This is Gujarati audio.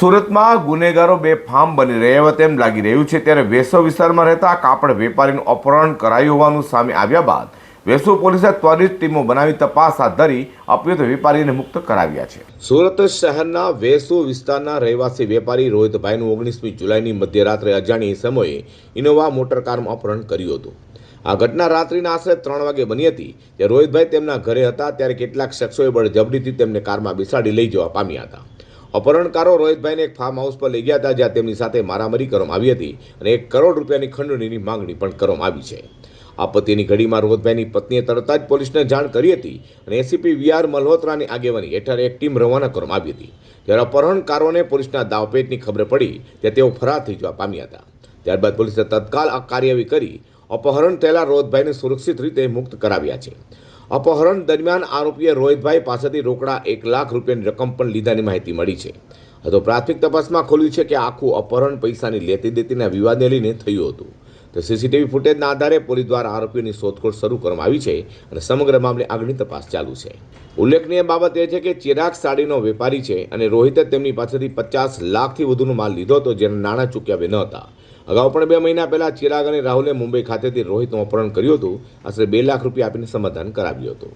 સુરતમાં ગુનેગારો બે ફાર્મ બની રહ્યા હોય તેમ લાગી રહ્યું છે. ત્યારે વેસો વિસ્તારમાં રહેતા કાપડ વેપારીનું અપહરણ કરાયું હોવાનું સામે આવ્યા બાદ વેસુ પોલીસે ત્વરિત ટીમો બનાવી તપાસ હાથ ધરી અપહૃત વેપારીને મુક્ત કરાવ્યા છે. સુરત શહેરના વેસુ વિસ્તારના રહેવાસી વેપારી રોહિતભાઈનું ઓગણીસમી જુલાઈની મધ્યરાત્રે અજાણી સમયે ઇનોવા મોટર કારમાં અપહરણ કર્યું હતું. આ ઘટના રાત્રિના આશરે ત્રણ વાગે બની હતી. જે રોહિતભાઈ તેમના ઘરે હતા. ત્યારે કેટલાક શખ્સોએ બળજબરીથી તેમને કારમાં બેસાડી લઈ જવા પામ્યા હતા. અપહરણકારો રોહિતભાઈને એક ફાર્મ હાઉસ પર લઈ ગયા હતા, જ્યાં તેમની સાથે મારામારી કરવામાં આવી હતી અને એક કરોડ રૂપિયાની ખંડણીની માંગણી પણ કરવામાં આવી છે. આપત્તિની ઘડીમાં રોહિતભાઈની પત્નીએ તરત જ પોલીસને જાણ કરી હતી અને એસીપી વીઆર મલ્હોત્રાની આગેવાની હેઠળ એક ટીમ રવાના કરવામાં આવી હતી. જ્યારે અપહરણકારોને પોલીસના દાવપેટની ખબર પડી, ત્યારે તેઓ ફરાર થઈ જવા પામ્યા હતા. ત્યારબાદ પોલીસે તત્કાલ આ કાર્યવાહી કરી અપહરણ થયેલા રોહિતભાઈને સુરક્ષિત રીતે મુક્ત કરાવ્યા છે. અપહરણ દરમિયાન આરોપીએ રોહિતભાઈ પાસેથી રોકડા એક લાખ રૂપિયાની રકમ પણ લીધાની માહિતી મળી છે. તો પ્રાથમિક તપાસમાં ખોલ્યું છે કે આખું અપહરણ પૈસાની લેતી દેતીના વિવાદને લઈને થયું હતું. તો સીસીટીવી ફૂટેજના આધારે પોલીસ દ્વારા આરોપીની શોધખોળ શરૂ કરવામાં આવી છે અને સમગ્ર મામલે આગળની તપાસ ચાલુ છે. ઉલ્લેખનીય બાબત એ છે કે ચિરાગ સાડીનો વેપારી છે અને રોહિતે તેમની પાસેથી પચાસ લાખથી વધુનો માલ લીધો હતો જેના નાણાં ચૂક્યા ન હતા. અગાઉ પણ બે મહિના પહેલા ચિરાગ અને રાહુલે મુંબઈ ખાતેથી રોહિતનું અપહરણ કર્યું હતું. આશરે બે લાખ રૂપિયા આપીને સમાધાન કરાવ્યું હતું.